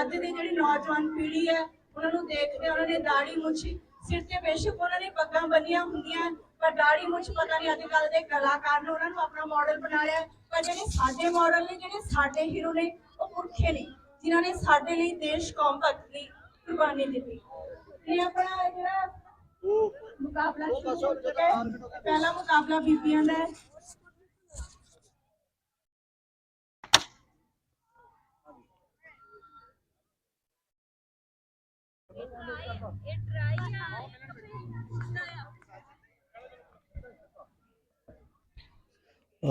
ਅੱਜ ਦੀ ਜਿਹੜੀ ਨੌਜਵਾਨ ਪੀੜ੍ਹੀ ਹੈ ਉਹਨਾਂ ਨੂੰ ਦੇਖਦੇ ਉਹਨਾਂ ਨੇ ਦਾੜੀ ਮੁੱਛ ਸਿਰ ਤੇ ਬੇਸ਼ੱਕ ਉਹਨਾਂ ਨੇ ਪੱਗਾਂ ਬੰਨੀਆਂ ਹੁੰਦੀਆਂ ਪਰ ਦਾੜੀ ਮੁੱਛ ਪਤਾ ਨਹੀਂ ਅੱਜ ਕੱਲ ਦੇ ਕਲਾਕਾਰ ਨੇ ਉਹਨਾਂ ਨੂੰ ਆਪਣਾ ਮਾਡਲ ਬਣਾ ਲਿਆ ਪਰ ਜਿਹੜੇ ਸਾਡੇ ਮਾਡਲ ਨੇ ਜਿਹੜੇ ਸਾਡੇ ਹੀਰੋ ਨੇ ਉਹ ਪੁਰਖੇ ਨੇ ਜਿਨ੍ਹਾਂ ਨੇ ਸਾਡੇ ਲਈ ਦੇਸ਼ ਕੌਮ ਭਗਤ ਲਈ ਕੁਰਬਾਨੀ ਦਿੱਤੀ। ਇਹ ਆਪਣਾ ਜਿਹੜਾ ਮੁਕਾਬਲਾ ਸ਼ੁਰੂ ਹੋ ਚੁੱਕਾ ਹੈ। ਪਹਿਲਾ ਮੁਕਾਬਲਾ ਬੀਬੀਆਂ ਦਾ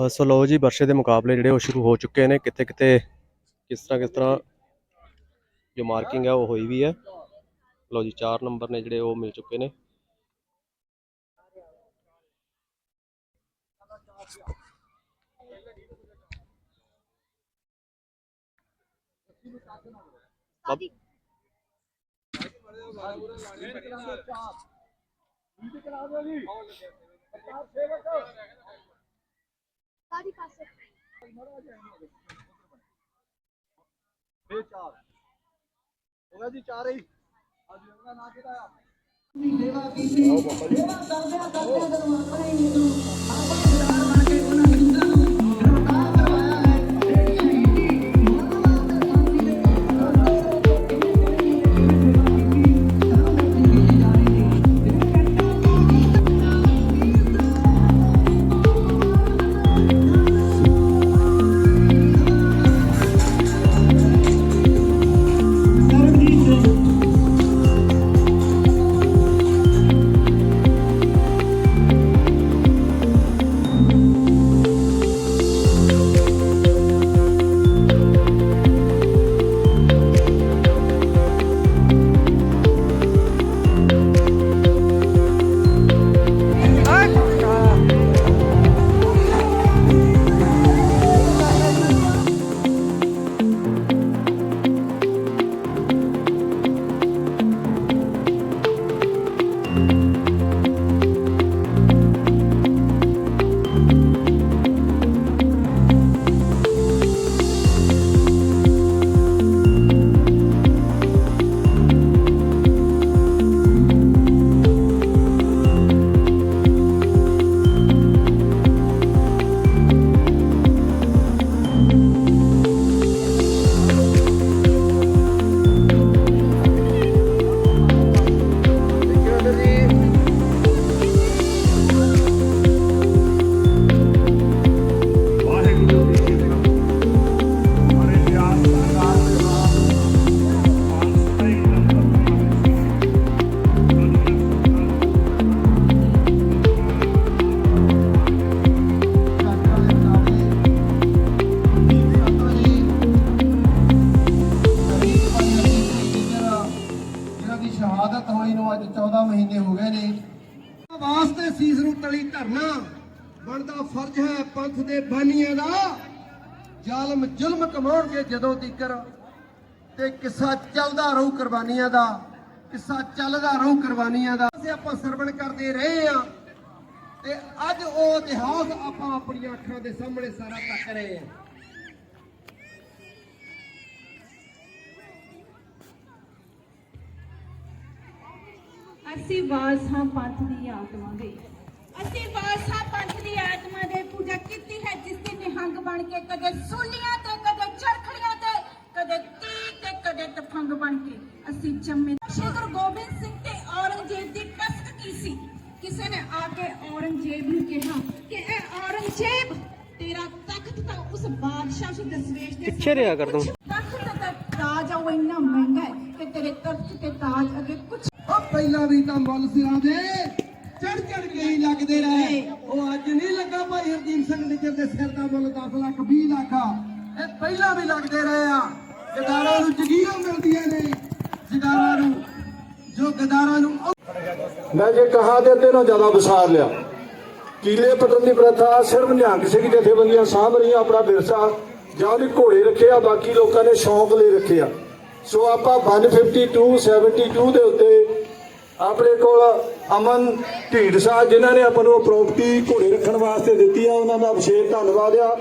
ਸੋ ਲਓ ਜੀ, ਵਰਸ਼ੇ ਦੇ ਮੁਕਾਬਲੇ ਜਿਹੜੇ ਉਹ ਸ਼ੁਰੂ ਹੋ ਚੁੱਕੇ ਨੇ। ਕਿੱਥੇ ਕਿਤੇ ਕਿਸ ਤਰ੍ਹਾਂ ਕਿਸ ਤਰ੍ਹਾਂ ਜੋ ਮਾਰਕਿੰਗ ਹੈ ਉਹ ਹੋਈ ਵੀ ਹੈ। ਲਓ ਜੀ 4 ਨੰਬਰ ਨੇ ਜਿਹੜੇ ਉਹ ਮਿਲ ਚੁੱਕੇ ਨੇ। ਸਾਡੀ ਪਾਸੇ ਫੇਰ ਚਾਰ। ਹੋ ਗਿਆ ਜੀ ਚਾਰ ਹੀ। ਅੱਜ ਉਹਦਾ ਨਾਂ ਕਿਹਦਾ ਆ? ਦੇਵਾ ਬੀਬੀ ਦੇਵਾ ਦਰਦਿਆ ਦਰਦਿਆ ਦਰਵਾਜ਼ਾ ਹੀ ਨੂੰ ਆਪਾਂ ਧਰਨਾ ਬਣਦਾ ਫਰਜ਼ ਹੈ ਪੰਥ ਦੇ ਬਾਨੀਆਂ ਦਾ। ਜ਼ਾਲਮ ਜ਼ੁਲਮ ਕਮਾਉਣਗੇ ਜਦੋਂ ਤੀਕਰ। ਤੇ ਕਿੱਸਾ ਚੱਲਦਾ ਰਹੂ ਕੁਰਬਾਨੀਆਂ ਦਾ, ਕਿੱਸਾ ਚੱਲਦਾ ਰਹੂ ਕੁਰਬਾਨੀਆਂ ਦਾ। ਅਸੀਂ ਆਪਾਂ ਸਰਵਣ ਕਰਦੇ ਰਹੇ ਆ ਤੇ ਅੱਜ ਉਹ ਇਤਿਹਾਸ ਆਪਾਂ ਆਪਣੀਆਂ ਅੱਖਾਂ ਦੇ ਸਾਹਮਣੇ ਸਾਰਾ ਤੱਕ ਰਹੇ ਆ ਅਸੀਂ ਵਾਸ ਹਾਂ ਪੰਥ ਦੀ ਆਤਮਾ ਦੇ। ਅਸੀਂ ਵਾਸ ਹਾਂ ਪੰਥ ਦੀ ਆਤਮਾ ਦੇ ਪੂਜਾ ਕੀਤੀ ਹੈ ਜਿਸ ਦੀ ਨਿਹੰਗ ਬਣ ਕੇ ਕਦੇ ਸੂਲੀਆਂ ਤੇ ਕਦੇ ਚਰਖੜੀਆਂ ਤੇ ਕਦੇ ਤੀਰ ਤੇ ਕਦੇ ਤਫੰਗ ਬਣ ਕੇ ਅਸੀਂ ਜੰਮੇ। ਸ਼੍ਰੀ ਗੁਰੂ ਗੋਬਿੰਦ ਸਿੰਘ ਤੇ ਔਰੰਗਜ਼ੇਬ ਦੀ ਟਸਕ ਕੀ ਸੀ? ਕਿਸੇ ਨੇ ਆ ਕੇ ਔਰੰਗਜ਼ੇਬ ਨੂੰ ਕਿਹਾ ਕਿ ਇਹ ਔਰੰਗਜ਼ੇਬ ਤੇਰਾ ਤਖਤ ਤਾਂ ਉਸ ਬਾਦਸ਼ਾਹ ਸੀ ਦਸਵੇਸ਼ ਦੇ ਪਿੱਛੇ ਰਿਹਾ ਕਰ ਤੂੰ। ਤਖਤ ਤੇ ਤਾਜ ਆ ਉਹ ਇੰਨਾ ਮਹਿੰਗਾ ਹੈ ਕਿ ਤੇਰੇ ਤਖਤ ਤੇ ਤਾਜ ਅੱਗੇ ਕੁਝ ਉਹ ਪਹਿਲਾਂ ਵੀ ਤਾਂ ਮੁੱਲ ਸਿਰਾਂ ਦੇ ਚੜ ਚੜ ਕੇ ਹੀ ਲੱਗਦੇ ਰਹੇ ਉਹ ਅੱਜ ਨਹੀਂ ਲੱਗਾ ਭਾਈ ਹਰਦੀਪ ਸਿੰਘ ਨਿੱਜਰ ਦੇ ਸਿਰ ਦਾ ਮੁੱਲ 10 ਲੱਖ 20 ਲੱਖ ਆ, ਇਹ ਪਹਿਲਾਂ ਵੀ ਲੱਗਦੇ ਰਹੇ ਆ। ਗਦਾਰਾਂ ਨੂੰ ਜਗੀਰਾਂ ਮਿਲਦੀਆਂ ਨੇ। ਜਗਾਰਾਂ ਨੂੰ, ਜੋ ਗਦਾਰਾਂ ਨੂੰ ਮੈਂ ਜੇ ਕਹਾ ਦੇ ਤੇ ਤੇਰਾ ਜ਼ਿਆਦਾ ਵਿਸਾਰ ਲਿਆ। ਕੀਲੇ ਪਟਨ ਦੀ ਪ੍ਰਥਾ ਸਿਰਫ ਨਿਹੰਗ ਸਿੰਘ ਜਥੇਬੰਦੀਆਂ ਸਾਂਭ ਰਹੀਆਂ, ਆਪਣਾ ਵਿਰਸਾ ਜਾਂ ਉਹਨੇ ਘੋੜੇ ਰੱਖੇ ਆ, ਬਾਕੀ ਲੋਕਾਂ ਨੇ ਸ਼ੌਂਕ ਲਈ ਰੱਖੇ ਆ। ਸੋ ਆਪਾਂ 152 72 ਦੇ ਉੱਤੇ ਆਪਣੇ ਕੋਲ ਅਮਨ ਢੀਂਡਸਾ ਜਿਨ੍ਹਾਂ ਨੇ ਆਪਾਂ ਨੂੰ ਪ੍ਰਾਪਰਟੀ ਘੋੜੇ ਰੱਖਣ ਵਾਸਤੇ ਦਿੱਤੀ ਆ, ਉਹਨਾਂ ਦਾ ਵਿਸ਼ੇਸ਼ ਧੰਨਵਾਦ ਆ।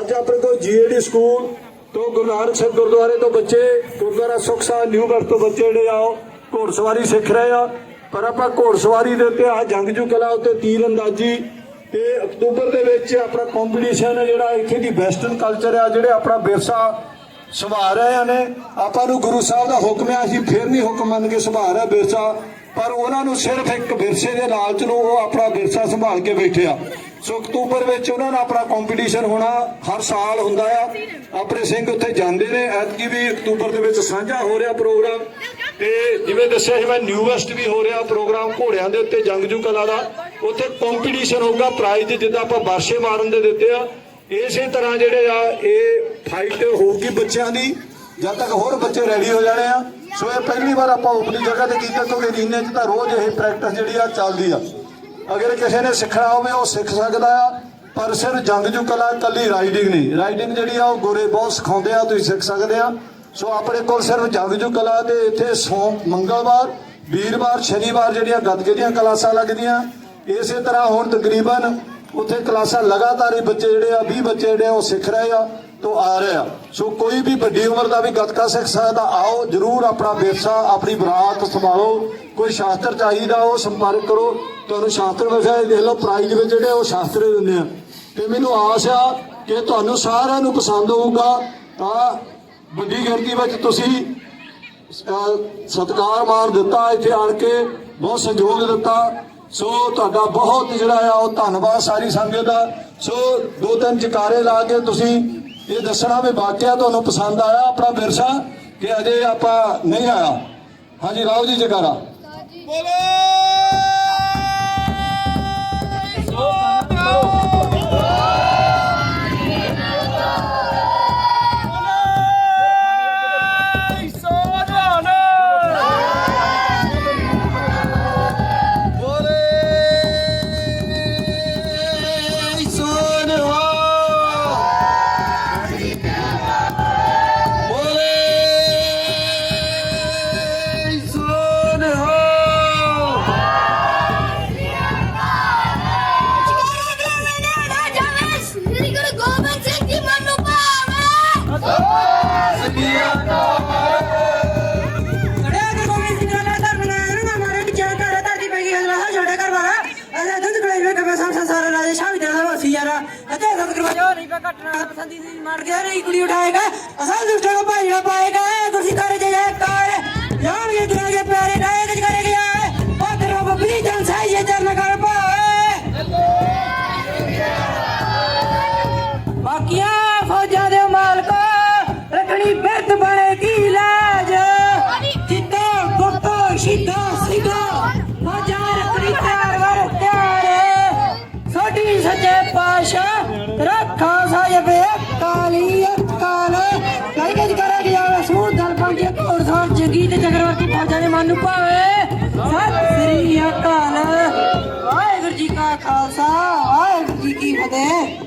ਅੱਜ ਆਪਣੇ ਕੋਲ ਜੀਏਡੀ ਸਕੂਲ ਤੋਂ ਗੁਰੂ ਨਾਨਕ ਸਾਹਿਬ ਗੁਰਦੁਆਰੇ ਤੋਂ ਬੱਚੇ, ਗੁਰਦੁਆਰਾ ਸੁਖਸਾ ਨਿਊਬਰਗ ਤੋਂ ਬੱਚੇ ਜਿਹੜੇ ਆ, ਉਹ ਘੋੜਸਵਾਰੀ ਸਿੱਖ ਰਹੇ ਆ। ਪਰ ਆਪਾਂ ਘੋੜਸਵਾਰੀ ਦੇ ਉੱਤੇ ਆ ਜੰਗਜੂ ਕਲਾ ਉੱਤੇ ਤੀਰ ਅੰਦਾਜ਼ੀ ਤੇ ਅਕਤੂਬਰ ਦੇ ਵਿੱਚ ਆਪਣਾ ਕੰਪੀਟੀਸ਼ਨ ਹੈ ਜਿਹੜਾ ਇੱਥੇ ਦੀ ਵੈਸਟਰਨ ਕਲਚਰ ਆ, ਜਿਹੜੇ ਆਪਣਾ ਵਿਰਸਾ ਸੰਭਾਲ ਰਹੇ ਨੇ। ਆਪਾਂ ਨੂੰ ਗੁਰੂ ਸਾਹਿਬ ਦਾ ਹੁਕਮ ਹੈ ਅਸੀਂ ਫਿਰ ਨਹੀਂ ਹੁਕਮ ਮੰਨ ਕੇ ਸੰਭਾਲ ਰਿਹਾ ਵਿਰਸਾ ਪਰ ਉਹਨਾਂ ਨੂੰ ਸਿਰਫ ਇੱਕ ਵਿਰਸੇ ਦੇ ਲਾਲਚ ਨੂੰ ਉਹ ਆਪਣਾ ਵਿਰਸਾ ਸੰਭਾਲ ਕੇ ਬੈਠਿਆ ਸੋ ਅਕਤੂਬਰ ਵਿੱਚ ਉਹਨਾਂ ਦਾ ਆਪਣਾ ਕੰਪੀਟੀਸ਼ਨ ਹੋਣਾ ਹਰ ਸਾਲ ਹੁੰਦਾ ਆ। ਆਪਣੇ ਸਿੰਘ ਉੱਥੇ ਜਾਂਦੇ ਨੇ। ਐਤਕੀ ਵੀ ਅਕਤੂਬਰ ਦੇ ਵਿੱਚ ਸਾਂਝਾ ਹੋ ਰਿਹਾ ਪ੍ਰੋਗਰਾਮ। ਤੇ ਜਿਵੇਂ ਦੱਸਿਆ ਸੀ, ਮੈਂ ਨਿਊ ਵੈਸਟ ਵੀ ਹੋ ਰਿਹਾ ਪ੍ਰੋਗਰਾਮ ਘੋੜਿਆਂ ਦੇ ਉੱਤੇ, ਜੰਗਜੂ ਕਲਾ ਦਾ। ਉੱਥੇ ਕੰਪੀਟੀਸ਼ਨ ਹੋਊਗਾ ਪ੍ਰਾਈਜ਼ ਜਿੱਦਾਂ ਆਪਾਂ ਬਾਰਸ਼ੇ ਮਾਰਨ ਦੇ ਦਿੱਤੇ ਆ। ਇਸੇ ਤਰ੍ਹਾਂ ਜਿਹੜੇ ਆ, ਇਹ ਫਾਈਟ ਹੋਊਗੀ ਬੱਚਿਆਂ ਦੀ। ਜਦ ਤੱਕ ਹੋਰ ਬੱਚੇ ਰੈਡੀ ਹੋ ਜਾਣੇ ਆ, ਸੋ ਇਹ ਪਹਿਲੀ ਵਾਰ ਆਪਾਂ ਉਪਲੀ ਜਗ੍ਹਾ ਤੇ ਕੀਤਾ, ਕਿਉਂਕਿ ਰੀਨੇ 'ਚ ਤਾਂ ਰੋਜ਼ ਇਹ ਪ੍ਰੈਕਟਿਸ ਜਿਹੜੀ ਆ ਚੱਲਦੀ ਆ। ਅਗਰ ਕਿਸੇ ਨੇ ਸਿੱਖਣਾ ਹੋਵੇ, ਉਹ ਸਿੱਖ ਸਕਦਾ ਆ, ਪਰ ਸਿਰ ਜੰਗਜੂ ਕਲਾ ਕੱਲੀ ਰਾਈਡਿੰਗ ਨਹੀਂ। ਰਾਈਡਿੰਗ ਜਿਹੜੀ ਆ, ਉਹ ਗੋਰੇ ਬਹੁਤ ਸਿਖਾਉਂਦੇ ਆ, ਤੁਸੀਂ ਸਿੱਖ ਸਕਦੇ ਆ। ਸੋ ਆਪਣੇ ਕੋਲ ਸਿਰਫ ਜੰਗ ਜੂ ਕਲਾ ਤੇ ਇੱਥੇ ਸੋਮ, ਮੰਗਲਵਾਰ, ਵੀਰਵਾਰ, ਸ਼ਨੀਵਾਰ ਜਿਹੜੀਆਂ ਗੱਤਕੇ ਦੀਆਂ ਕਲਾਸਾਂ ਲੱਗਦੀਆਂ। ਇਸੇ ਤਰ੍ਹਾਂ ਹੁਣ ਤਕਰੀਬਨ ਉੱਥੇ ਕਲਾਸਾਂ ਲਗਾਤਾਰ ਹੀ ਬੱਚੇ ਜਿਹੜੇ ਆ 20 ਬੱਚੇ ਜਿਹੜੇ ਆ, ਉਹ ਸਿੱਖ ਰਹੇ ਆ। ਤੋਂ ਆ ਰਹੇ ਆ। ਸੋ ਕੋਈ ਵੀ ਵੱਡੀ ਉਮਰ ਦਾ ਵੀ ਗੱਤਕਾ ਸਿੱਖ ਸਕਦਾ, ਆਓ ਜਰੂਰ ਆਪਣਾ ਵਿਰਸਾ, ਆਪਣੀ ਬਰਾਤ ਸੰਭਾਲੋ। ਕੋਈ ਸ਼ਾਸਤਰ ਚਾਹੀਦਾ, ਉਹ ਸੰਪਰਕ ਕਰੋ। ਤੁਹਾਨੂੰ ਸ਼ਾਸਤਰ ਵਿਸ਼ੇ ਦੇਖ ਲਓ ਪ੍ਰਾਈਜ਼ ਵਿੱਚ ਜਿਹੜੇ ਉਹ ਸ਼ਾਸਤਰ ਦਿੰਦੇ ਆ। ਤੇ ਮੈਨੂੰ ਆਸ ਆ ਕਿ ਤੁਹਾਨੂੰ ਸਾਰਿਆਂ ਨੂੰ ਪਸੰਦ ਹੋਊਗਾ। ਤਾਂ ਵੱਡੀ ਗਿਣਤੀ ਵਿੱਚ ਤੁਸੀਂ, ਅਹ, ਸਤਿਕਾਰ ਮਾਨ ਦਿੱਤਾ, ਇੱਥੇ ਆਣ ਕੇ ਬਹੁਤ ਸਹਿਯੋਗ ਦਿੱਤਾ। ਸੋ ਤੁਹਾਡਾ ਬਹੁਤ ਜਿਹੜਾ ਆ, ਉਹ ਧੰਨਵਾਦ ਸਾਰੀ ਸੰਗਤ ਦਾ। ਸੋ ਦੋ ਤਿੰਨ ਜਕਾਰੇ ਲਾ ਕੇ ਤੁਸੀਂ ਇਹ ਦੱਸਣਾ ਵੀ ਵਾਕਿਆ ਤੁਹਾਨੂੰ ਪਸੰਦ ਆਇਆ ਆਪਣਾ ਵਿਰਸਾ ਕਿ ਅਜੇ ਆਪਾਂ ਨਹੀਂ ਆਇਆ। ਹਾਂਜੀ ਰਾਓ ਜੀ ਜਕਾਰਾ ਸ੍ਰੀ ਪਸੰਦੀ ਸੀ ਮਾਰ ਗਿਆ ਨਹੀਂ ਕੁੜੀ ਉਠਾਏਗਾ ਅਸਾਂ ਦੁਸ਼ਟਾਂ